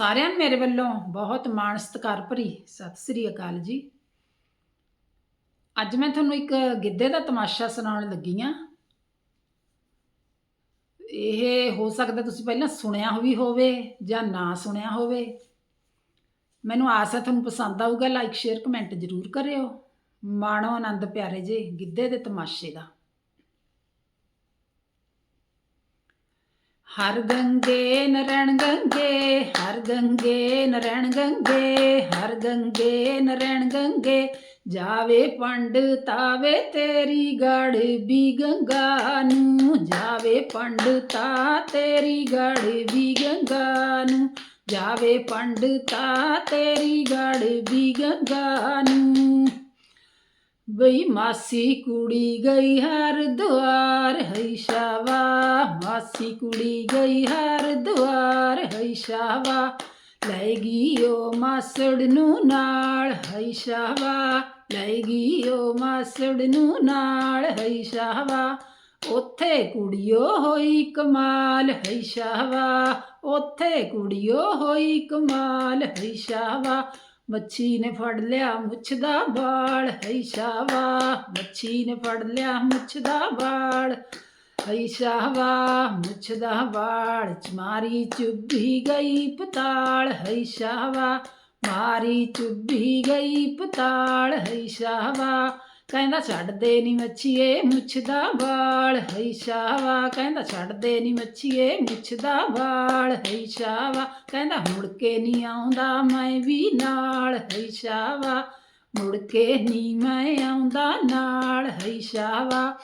ਸਾਰਿਆਂ ਨੂੰ ਮੇਰੇ ਵੱਲੋਂ ਬਹੁਤ ਮਾਣ ਸਤਿਕਾਰ ਭਰੀ ਸਤਿ ਸ੍ਰੀ ਅਕਾਲ ਜੀ। ਅੱਜ ਮੈਂ ਤੁਹਾਨੂੰ ਇੱਕ ਗਿੱਧੇ ਦਾ ਤਮਾਸ਼ਾ ਸੁਣਾਉਣ ਲੱਗੀ ਆ ਇਹ ਹੋ ਸਕਦਾ ਤੁਸੀਂ ਪਹਿਲਾਂ ਸੁਣਿਆ ਵੀ ਹੋਵੇ ਜਾਂ ਨਾ ਸੁਣਿਆ ਹੋਵੇ। ਮੈਨੂੰ ਆਸ ਹੈ ਤੁਹਾਨੂੰ ਪਸੰਦ ਆਊਗਾ ਲਾਈਕ ਸ਼ੇਅਰ ਕਮੈਂਟ ਜ਼ਰੂਰ ਕਰਿਓ। ਮਾਣੋ ਆਨੰਦ ਪਿਆਰੇ ਜੇ ਗਿੱਧੇ ਦੇ ਤਮਾਸ਼ੇ ਦਾ। ਹਰ ਗੰਗੇ ਨਰਣ ਗੰਗੇ, ਹਰ ਗੰਗੇ ਨਰਣ ਗੰਗੇ, ਹਰ ਗੰਗੇ ਨਰਣ ਗੰਗੇ, ਜਾਵੇ ਪੰਡ ਤਾਵੇ ਤੇਰੀ ਗੜ ਵੀ ਗੰਗਾ ਨੂੰ, ਜਾਵੇ ਪੰਡ ਤਾ ਤੇਰੀ ਗੜ ਵੀ ਗੰਗਾ ਨੂੰ, ਜਾਵੇ ਪੰਡ ਤਾ ਤੇਰੀ ਗੜ ਵੀ ਗੰਗਾ ਨੂੰ। ਬਈ ਮਾਸੀ ਕੁੜੀ ਗਈ ਹਰ ਦੁਆਰ ਹੈ ਸ਼ਾਵਾ। ਮਾਸੀ ਕੁੜੀ ਗਈ ਹਰ ਦੁਆਰ ਹੈ ਸ਼ਾਵਾ। ਲੈ ਗਈ ਓ ਮਾਸੜ ਨੂੰ ਨਾਲ ਹੈ ਸ਼ਾਵਾ। ਲੈ ਗਈ ਓ ਮਾਸੜ ਨੂੰ ਨਾਲ ਹੈ ਸ਼ਾਵਾ। ਉੱਥੇ ਕੁੜੀਓ ਹੋਈ ਕਮਾਲ ਹੈ ਸ਼ਾਵਾ। ਉੱਥੇ ਕੁੜੀਓ ਹੋਈ ਕਮਾਲ ਹੈ ਸ਼ਾਵਾ। ਮੱਛੀ ਨੇ ਫੜ ਲਿਆ ਮੁੱਛ ਦਾ ਵਾਲ ਹੈ ਸ਼ਾਵਾ ਮੱਛੀ ਨੇ ਫੜ ਲਿਆ ਮੁੱਛ ਦਾ ਵਾਲ ਹੈ ਸ਼ਾਵਾ ਮੁੱਛ ਦਾ ਵਾਲ ਮਾਰੀ ਚੁੱਭੀ ਗਈ ਪਤਾਲ ਹੈ ਸ਼ਾਵਾ ਮਾਰੀ ਚੁੱਭੀ ਗਈ ਪਤਾਲ ਹੈ ਸ਼ਾਵਾ ਕਹਿੰਦਾ ਛੱਡਦੇ ਨੀ ਮੱਛੀਏ ਮੁੱਛ ਦਾ ਵਾਲ ਹੈ ਸ਼ਾਵਾ ਕਹਿੰਦਾ ਛੱਡਦੇ ਨੀ ਮੱਛੀਏ ਮੁੱਛ ਦਾ ਵਾਲ ਹੈ ਸ਼ਾਵਾ ਕਹਿੰਦਾ ਮੁੜ ਕੇ ਨਹੀਂ ਆਉਂਦਾ, ਮੈਂ ਵੀ ਨਾਲ, ਹਈ ਸ਼ਾਵਾ ਮੁੜ ਕੇ ਨਹੀਂ ਮੈਂ ਆਉਂਦਾ, ਨਾਲ, ਹਈ ਸ਼ਾਵਾ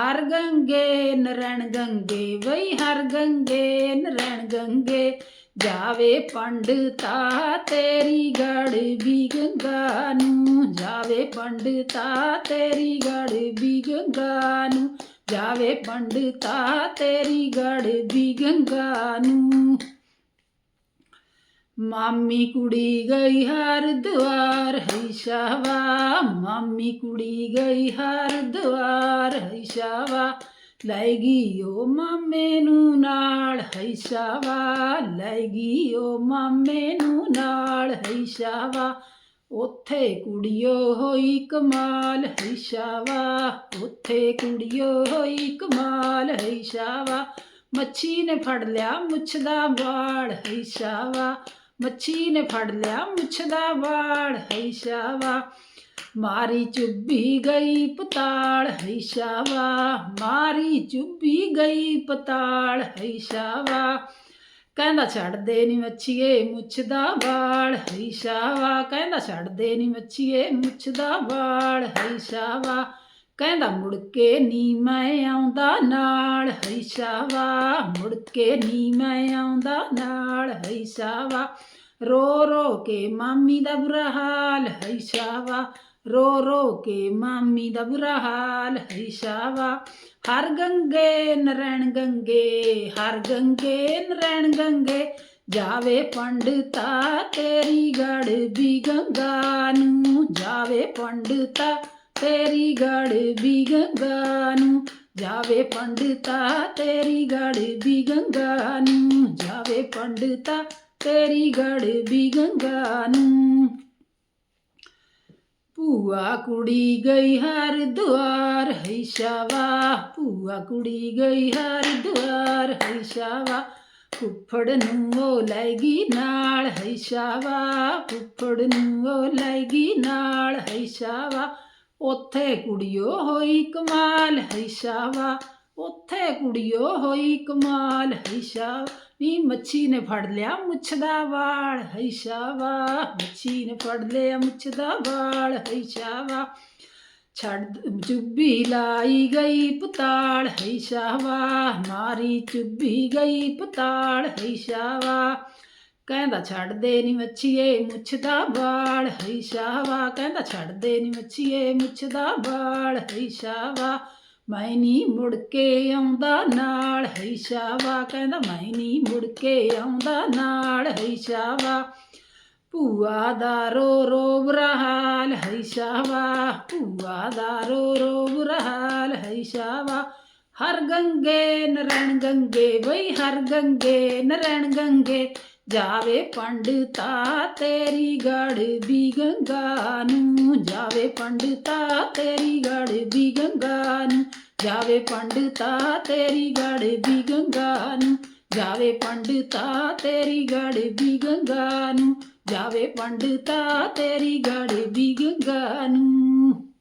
ਹਰ ਗੰਗੇ ਨਰਣ ਗੰਗੇ, ਵਈ ਹਰ ਗੰਗੇ ਨਰਣ ਗੰਗੇ। ਜਾਵੇ ਪੰਡਤਾ ਤੇਰੀ ਗੜ ਵੀ ਗੰਗਾ ਨੂੰ। ਜਾਵੇ ਪੰਡ ਤੇਰੀ ਗੜ ਵੀ ਗੰਗਾ ਨੂੰ। ਜਾਵੇ ਪੰਡਤਾ ਤੇਰੀ ਗੜ ਵੀ ਗੰਗਾ ਨੂੰ। ਮਾਮੀ ਕੁੜੀ ਗਈ ਹਰ ਦੁਆਰ ਹੈ ਸ਼ਾਵਾ। ਮਾਮੀ ਕੁੜੀ ਗਈ ਹਰ ਦੁਆਰ ਹੈ ਸ਼ਾਵਾ। ਲੈ ਗਈ ਓ ਮਾਮੇ ਨੂੰ ਨਾਲ ਹੈ ਸ਼ਾਵਾ ਲੈ ਗਈ ਓ ਮਾਮੇ ਨੂੰ ਨਾਲ ਹੈ ਸ਼ਾਵਾ ਉੱਥੇ ਕੁੜੀਓ ਹੋਈ ਕਮਾਲ ਹੈ ਸ਼ਾਵਾ ਉੱਥੇ ਕੁੜੀਓ ਹੋਈ ਕਮਾਲ ਹੈ ਸ਼ਾਵਾ ਮੱਛੀ ਨੇ ਫੜ ਲਿਆ ਮੁੱਛ ਦਾ ਵਾੜ ਹੈ ਸ਼ਾਵਾ ਮੱਛੀ ਨੇ ਫੜ ਲਿਆ ਮੁੱਛ ਦਾ ਵਾੜ ਹੈ ਸ਼ਾਵਾ ਮਾਰੀ ਚੁੱਭੀ ਗਈ ਪਤਾਲ ਹੈ ਸ਼ਾਵਾ। ਮਾਰੀ ਚੁੱਭੀ ਗਈ ਪਤਾਲ ਸ਼ਾਵਾ। ਕਹਿੰਦਾ ਛੱਡ ਦੇ ਨੀ ਮੱਛੀਏ ਮੁੱਛ ਦਾ ਵਾਲ ਹੈ ਸ਼ਾਵਾ। ਕਹਿੰਦਾ ਛੱਡ ਦੇ ਨੀ ਮੱਛੀਏ ਮੁੱਛ ਦਾ ਵਾਲ ਹੈ ਸ਼ਾਵਾ। ਕਹਿੰਦਾ ਮੁੜ ਕੇ ਨੀ ਮੈਂ ਆਉਂਦਾ ਨਾਲ ਹੈ ਸ਼ਾਵਾ। ਮੁੜ ਕੇ ਨੀ ਮੈਂ ਆਉਂਦਾ ਨਾਲ ਹੈ ਸ਼ਾਵਾ। ਰੋ ਰੋ ਕੇ ਮਾਮੀ ਦਾ ਬੁਰਾ ਹਾਲ ਹੈ ਸ਼ਾਵਾ ਰੋ ਰੋ ਕੇ ਮਾਮੀ ਦਾ ਬੁਰਾ ਹਾਲ ਹੈ ਸ਼ਾਵਾ ਹਰ ਗੰਗੇ ਨਰੈਣ ਗੰਗੇ ਹਰ ਗੰਗੇ ਨਰੈਣ ਗੰਗੇ ਜਾਵੇ ਪੰਡਤਾ ਤੇਰੀ ਗੜ ਵੀ ਗੰਗਾ ਨੂੰ ਜਾਵੇ ਪੰਡਤਾ ਤੇਰੀ ਗੜ ਵੀ ਗੰਗਾ ਨੂੰ ਜਾਵੇ ਪੰਡਤਾ ਤੇਰੀ ਗੜ ਵੀ ਗੰਗਾ ਨੂੰ ਜਾਵੇ ਪੰਡਤਾ ਤੇਰੀ ਗੜ ਵੀ ਗੰਗਾ ਨੂੰ। ਭੂਆ ਕੁੜੀ ਗਈ ਹਰ ਦੁਆਰ ਹੈ ਸ਼ਾਵਾ ਭੂਆ ਕੁੜੀ ਗਈ ਹਰ ਦੁਆਰ ਹੈ ਸ਼ਾਵਾ ਫੁੱਫੜ ਨੂੰ ਉਹ ਲੈ ਗਈ ਨਾਲ ਹੈ ਸ਼ਾਵਾ ਫੁੱਫੜ ਨੂੰ ਉਹ ਲੈ ਗਈ ਨਾਲ ਹੈ ਸ਼ਾਵਾ ਉੱਥੇ ਕੁੜੀਓ ਹੋਈ ਕਮਾਲ ਹੈ ਸ਼ਾਵਾ ਉੱਥੇ ਕੁੜੀਓ ਹੋਈ ਕਮਾਲ ਹੈ ਸ਼ਾਵਾ ਨੀ ਮੱਛੀ ਨੇ ਫੜ ਲਿਆ ਮੁੱਛ ਦਾ ਵਾਲ ਹੈ ਸ਼ਾਵਾ ਮੱਛੀ ਨੇ ਫੜ ਲਿਆ ਮੁੱਛ ਦਾ ਵਾਲ ਹੈ ਸ਼ਾਵਾ ਛੱਡ ਚੁੱਭੀ ਲਾਈ ਗਈ ਪਤਾਲ ਹੈ ਸ਼ਾਵਾ ਮਾਰੀ ਚੁੱਭੀ ਗਈ ਪਤਾਲ ਹੈ ਸ਼ਾਵਾ ਕਹਿੰਦਾ ਛੱਡਦੇ ਨੀ ਮੱਛੀਏ ਮੁੱਛ ਦਾ ਵਾਲ ਹੈ ਸ਼ਾਵਾ ਕਹਿੰਦਾ ਛੱਡਦੇ ਨਹੀਂ ਮੱਛੀਏ ਮੁੱਛ ਦਾ ਵਾਲ ਹੈ ਸ਼ਾਵਾ ਮੈਂ ਨੀ ਮੁੜ ਕੇ ਆਉਂਦਾ ਨਾਲ ਹੈ ਸ਼ਾਵਾ ਕਹਿੰਦਾ ਮੈਂ ਨੀ ਮੁੜ ਕੇ ਆਉਂਦਾ ਨਾਲ ਹੈ ਸ਼ਾਵਾ। ਭੂਆ ਦਾ ਰੋ ਰੋ ਬੁਰਾ ਹਾਲ ਹੈ ਸ਼ਾਵਾ। ਭੂਆ ਦਾ ਰੋ ਰੋ ਬੁਰਾ ਹਾਲ ਹੈ ਸ਼ਾਵਾ। ਹਰ ਗੰਗੇ ਨਰਣ ਗੰਗੇ, ਬਈ ਹਰ ਗੰਗੇ ਨਰਣ ਗੰਗੇ। ਜਾਵੇ ਪੰਡਤਾ ਤੇਰੀ ਗੜਬੀ ਗੰਗਾ ਨੂੰ, ਜਾਵੇ ਪੰਡਤਾ ਤੇਰੀ ਗੜਬੀ ਗੰਗਾ ਨੂੰ, ਜਾਵੇ ਪੰਡਤਾ ਤੇਰੀ ਗੜਬੀ ਗੰਗਾ ਨੂੰ, ਜਾਵੇ ਪੰਡਤਾ ਤੇਰੀ ਗੜਬੀ ਗੰਗਾ ਨੂੰ, ਜਾਵੇ ਪੰਡਤਾ ਤੇਰੀ ਗੜਬੀ ਗੰਗਾ ਨੂੰ।